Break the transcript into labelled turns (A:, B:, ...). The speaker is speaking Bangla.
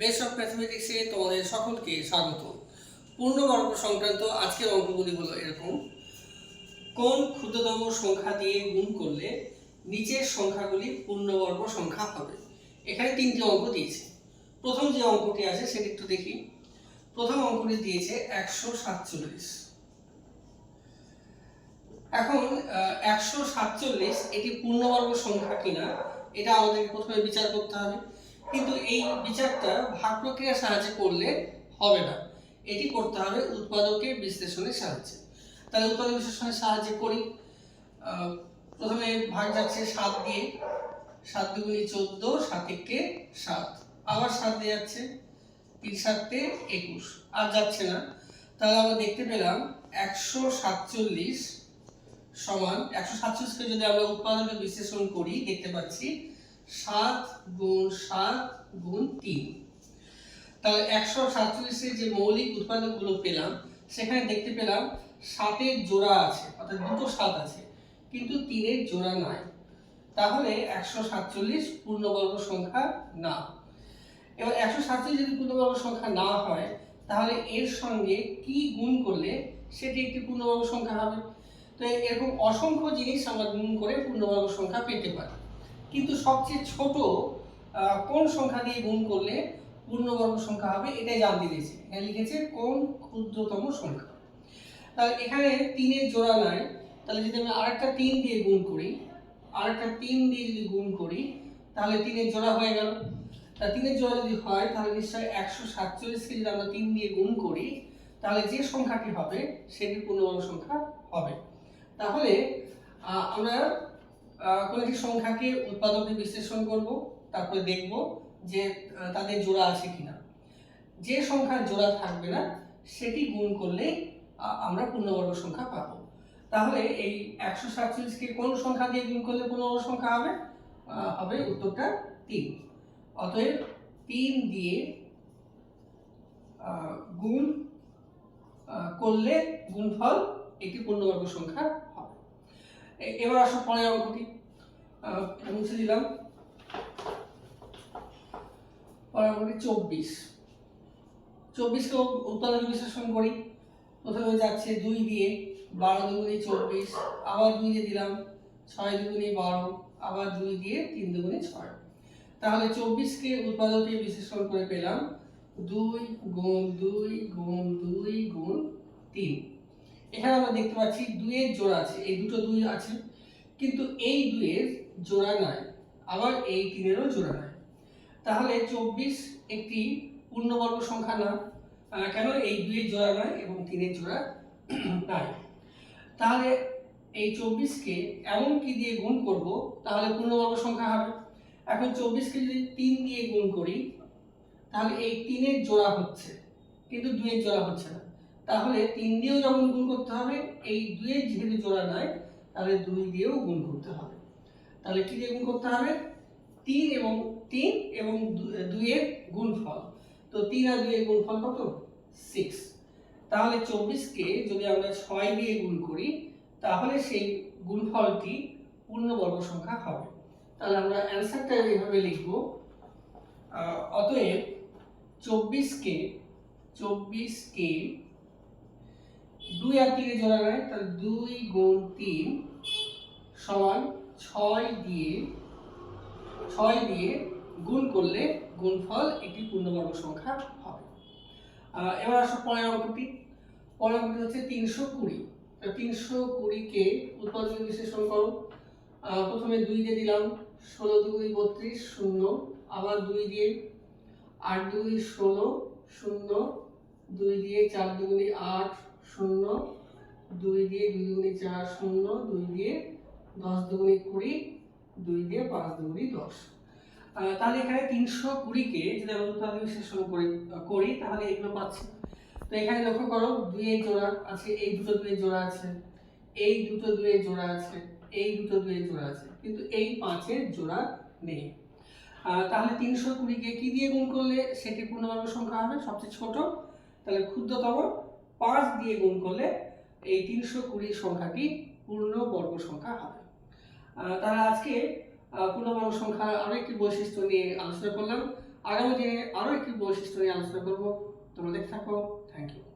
A: বেস অফ ম্যাথমেটিক্সে তোমাদের সকলকে স্বাগত। পূর্ণবর্গ সংক্রান্ত আজকের অঙ্কগুলি হলো এরকম। কোন ক্ষুদ্রতম সংখ্যা দিয়ে গুণ করলে নিচের সংখ্যাগুলি পূর্ণবর্গ সংখ্যা হবে? এখানে তিনটি অঙ্ক দিয়েছে। প্রথম যে অঙ্কটি আছে, সেটি একটু দেখি। প্রথম অঙ্কটি দিয়েছে একশো সাতচল্লিশ। এখন একশো সাতচল্লিশ এটি পূর্ণবর্গ সংখ্যা কিনা, এটা আমাদেরকে প্রথমে বিচার করতে হবে। কিন্তু এই বিচারটা ভাগ প্রক্রিয়ার সাহায্যে করলে হবে না। এটি করতে হবে উৎপাদকের বিশ্লেষণের সাহায্যে। তাহলে উৎপাদক বিশ্লেষণের সাহায্যে করি। প্রথমে ভাগ যাচ্ছে সাত দিয়ে। সাত দুগুণি চোদ্দ, সাত একে সাত। আবার সাত দিয়ে যাচ্ছে তিন সাতে একুশ। আর যাচ্ছে না। তাহলে আমরা দেখতে পেলাম একশো সাতচল্লিশ সমান একশো সাতচল্লিশকে যদি আমরা উৎপাদকে বিশ্লেষণ করি, দেখতে পাচ্ছি সাত গুণ সাত গুণ তিন। তাহলে একশো সাতচল্লিশের যে মৌলিক উৎপাদকগুলো পেলাম, সেখানে দেখতে পেলাম সাতের জোড়া আছে, অর্থাৎ দুটো সাত আছে, কিন্তু তিনের জোড়া নাই। তাহলে একশো সাতচল্লিশ পূর্ণবর্গ সংখ্যা না। এবার একশো সাতচল্লিশ যদি পূর্ণবর্গ সংখ্যা না হয়, তাহলে এর সঙ্গে কি গুণ করলে সেটি একটি পূর্ণবর্গ সংখ্যা হবে? তো এরকম অসংখ্য জিনিস আমরা গুণ করে পূর্ণবর্গ সংখ্যা পেতে পারি। কিন্তু সবচেয়ে ছোট কোন সংখ্যা দিয়ে গুণ করলে পূর্ণবর্গ সংখ্যা হবে এটাই জানতে দিয়েছে এখানে লিখেছে কোন ক্ষুদ্রতম সংখ্যা। তাহলে এখানে তিনের জোড়া নাই, তাহলে যদি আমি আরেকটা তিন দিয়ে গুণ করি, আরেকটা তিন দিয়ে যদি গুণ করি, তাহলে তিনের জোড়া হয়ে গেল। তা তিনের জোড়া যদি হয়, তাহলে নিশ্চয়ই একশো সাতচল্লিশকে যদি আমরা তিন দিয়ে গুণ করি, তাহলে যে সংখ্যাটি হবে সেটি পূর্ণবর্গ সংখ্যা হবে। তাহলে আমরা কোনো একটি সংখ্যাকে উৎপাদকে বিশ্লেষণ করব, তারপরে দেখব যে তাদের জোড়া আছে কিনা। যে সংখ্যার জোড়া থাকবে না, সেটি গুণ করলে আমরা পূর্ণবর্গ সংখ্যা পাবো। তাহলে এই একশো সাতচল্লিশকে কোন সংখ্যা দিয়ে গুণ করলে পূর্ণবর্গ সংখ্যা হবে? হবে উত্তরটা তিন। অতএব তিন দিয়ে গুণ করলে গুণফল একটি পূর্ণবর্গ সংখ্যা এবার আসো পরের অঙ্কটি মুছে দিলাম। পরের অঙ্কটি চব্বিশ। চব্বিশকে উৎপাদন বিশ্লেষণ করি। প্রথমে যাচ্ছে দুই দিয়ে বারো দুগুণে চব্বিশ, আবার দুই দিয়ে দিলাম ছয় দুগুণে বারো, আবার দুই দিয়ে তিন দুগুণে ছয়। তাহলে চব্বিশকে উৎপাদকে বিশ্লেষণ করে পেলাম দুই গুণ দুই গুণ দুই গুণ তিন। এখানে আমরা দেখতে পাচ্ছি দুইয়ের জোড়া আছে, এই দুটো দুই আছে, কিন্তু এই দুইয়ের জোড়া নাই আবার এই তিনেরও জোড়া নাই তাহলে চব্বিশ একটি পূর্ণবর্গ সংখ্যা না কেন এই দুইয়ের জোড়া নয় এবং তিনের জোড়া নাই? তাহলে এই চব্বিশকে এমন কি দিয়ে গুণ করব? তাহলে পূর্ণবর্গ সংখ্যা হবে। এখন চব্বিশকে যদি তিন দিয়ে গুণ করি, তাহলে এই তিনের জোড়া হচ্ছে, কিন্তু দুইয়ের জোড়া হচ্ছে না। তাহলে তিন দিয়েও যখন গুণ করতে হবে, এই দুইয়ের যেহেতু জোড়া নাই তাহলে দুই দিয়েও গুণ করতে হবে। তাহলে কি দিয়ে গুণ করতে হবে? তিন এবং তিন এবং দুইয়ের গুণফল। তো তিন আর দুইয়ের গুণফল কত? সিক্স তাহলে চব্বিশকে যদি আমরা ছয় দিয়ে গুণ করি, তাহলে সেই গুণফলটি পূর্ণবর্গ সংখ্যা হবে। তাহলে আমরা অ্যান্সারটা এইভাবে লিখব অতএব চব্বিশকে চব্বিশকে দুই আর তিনে জোড়া নেয় তাহলে দুই গুণ তিন সমান ছয় দিয়ে ছয় দিয়ে গুণ করলে গুণফল একটি পূর্ণবর্গ সংখ্যা হবে। এবার আসো পরের অঙ্কটি। পরের অঙ্কটি হচ্ছে তিনশো কুড়ি। তিনশো কুড়িকে উৎপাদন বিশ্লেষণ করো। প্রথমে দুই দিয়ে দিলাম, ষোলো দুগুণি বত্রিশ শূন্য, আবার দুই দিয়ে, আট দুগুণি ষোলো শূন্য, দুই দিয়ে চার দুগুণি আট শূন্য, দুই দিয়ে দুই দুগুণি চার শূন্য, দুই দিয়ে দশ দুগুণি কুড়ি, দুই দিয়ে পাঁচ দুগুণি দশ। তাহলে এখানে তিনশো কুড়িকে যদি আমরা উৎপাদন বিশ্লেষণ করি করি, তাহলে এগুলো পাচ্ছি। তো এখানে লক্ষ্য করো, দুইয়ের জোড়া আছে, এই দুটো দুইয়ের জোড়া আছে, এই দুটো দুইয়ের জোড়া আছে, এই দুটো দুইয়ের জোড়া আছে, কিন্তু এই পাঁচের জোড়া নেই। তাহলে তিনশো কুড়িকে কি দিয়ে গুণ করলে সেটি পূর্ণবর্গ সংখ্যা হবে? সবচেয়ে ছোট, তাহলে ক্ষুদ্রতম পাঁচ দিয়ে গুণ করলে এই তিনশো কুড়ি সংখ্যাটি পূর্ণ বর্গ সংখ্যা হবে। তারা আজকে পূর্ণ পূর্ণবর্গ সংখ্যার আরও একটি বৈশিষ্ট্য নিয়ে আলোচনা করলাম। আগামী দিনে আরও একটি বৈশিষ্ট্য নিয়ে আলোচনা করব। তোমরা দেখে থাকো। Thank you